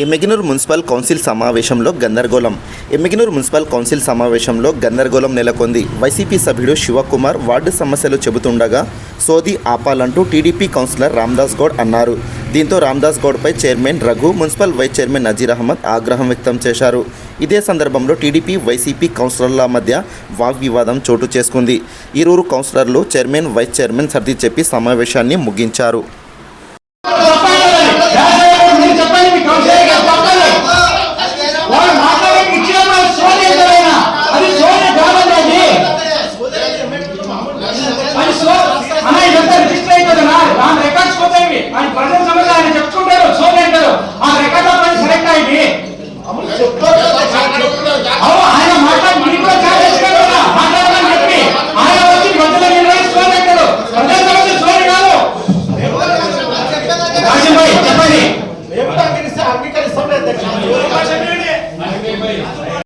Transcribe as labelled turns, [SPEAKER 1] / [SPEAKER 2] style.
[SPEAKER 1] Emmiganur municipal council సమావేశంలో గందరగోళం. Emmiganur municipal council సమావేశంలో గందరగోళం నెలకొంది. వైసీపీ సభ్యుడు శివకుమార్ వార్డు సమస్యలు చెబుతుండగా సోది ఆపాలంటూ టీడీపీ కౌన్సిలర్ రామ్దాస్ గౌడ్ అన్నారు. దీంతో Ramdas గౌడ్పై chairman Raghu municipal vice chairman Nazir Ahmed ఆగ్రహం వ్యక్తం చేశారు. ఇదే సందర్భంలో టీడీపీ వైసీపీ కౌన్సిలర్ల మధ్య వాగ్వివాదం చోటు చేసుకుంది. ఇరువురు కౌన్సిలర్లు చైర్మన్ వైస్ చైర్మన్ సర్ది చెప్పి సమావేశాన్ని ముగించారు.
[SPEAKER 2] మేము అంగీకరిస్తాం అంగీకరిస్తాం లేదు